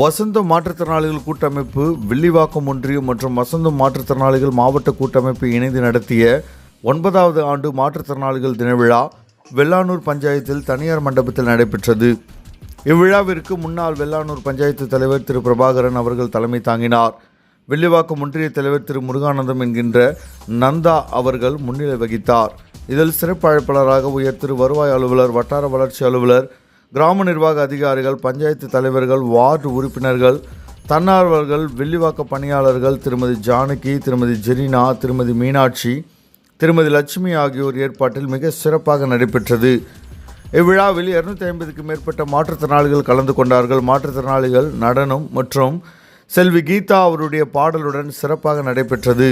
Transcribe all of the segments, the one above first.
வசந்த மாற்றுத்திறனாளிகள் கூட்டமைப்பு வில்லிவாக்கம் ஒன்றியம் மற்றும் வசந்த மாற்றுத்திறனாளிகள் மாவட்ட கூட்டமைப்பு இணைந்து நடத்திய ஒன்பதாவது ஆண்டு மாற்றுத்திறனாளிகள் தின விழா வெள்ளானூர் பஞ்சாயத்தில் தனியார் மண்டபத்தில் நடைபெற்றது. இவ்விழாவிற்கு முன்னாள் வெள்ளானூர் பஞ்சாயத்து தலைவர் திரு பிரபாகரன் அவர்கள் தலைமை தாங்கினார். வில்லிவாக்கம் ஒன்றிய தலைவர் திரு முருகானந்தம் என்கின்ற நந்தா அவர்கள் முன்னிலை வகித்தார். இதில் சிறப்பு அழைப்பாளராக உயர் திரு வருவாய் அலுவலர் வட்டார வளர்ச்சி அலுவலர் கிராம நிர்வாக அதிகாரிகள் பஞ்சாயத்து தலைவர்கள் வார்டு உறுப்பினர்கள் தன்னார்வலர்கள் வெள்ளிவாக்க பணியாளர்கள் திருமதி ஜானகி திருமதி ஜெரினா திருமதி மீனாட்சி திருமதி லட்சுமி ஆகியோர் ஏற்பாட்டில் மிக சிறப்பாக நடைபெற்றது. இவ்விழாவில் இருநூத்தி ஐம்பதுக்கும் மேற்பட்ட மாற்றுத்திறனாளிகள் கலந்து கொண்டார்கள். மாற்றுத்திறனாளிகள் நடனம் மற்றும் செல்வி கீதா அவருடைய பாடலுடன் சிறப்பாக நடைபெற்றது.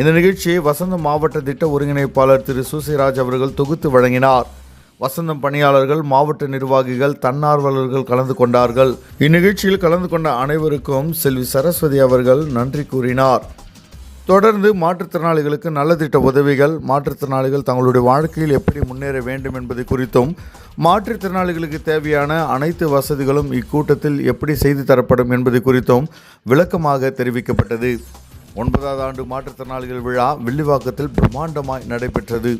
இந்த நிகழ்ச்சியை வசந்த மாவட்ட திட்ட ஒருங்கிணைப்பாளர் திரு சூசிராஜ் அவர்கள் தொகுத்து வழங்கினார். வசந்தம் பணியாளர்கள் மாவட்ட நிர்வாகிகள் தன்னார்வலர்கள் கலந்து கொண்டார்கள். இந்நிகழ்ச்சியில் கலந்து கொண்ட அனைவருக்கும் செல்வி சரஸ்வதி அவர்கள் நன்றி கூறினார். தொடர்ந்து மாற்றுத்திறனாளிகளுக்கு நலத்திட்ட உதவிகள் மாற்றுத்திறனாளிகள் தங்களுடைய வாழ்க்கையில் எப்படி முன்னேற வேண்டும் என்பது குறித்தும் மாற்றுத்திறனாளிகளுக்கு தேவையான அனைத்து வசதிகளும் இக்கூட்டத்தில் எப்படி செய்து தரப்படும் என்பது குறித்தும் விளக்கமாக தெரிவிக்கப்பட்டது. ஒன்பதாவது ஆண்டு மாற்றுத்திறனாளிகள் விழா வில்லிவாக்கத்தில் பிரம்மாண்டமாய் நடைபெற்றது.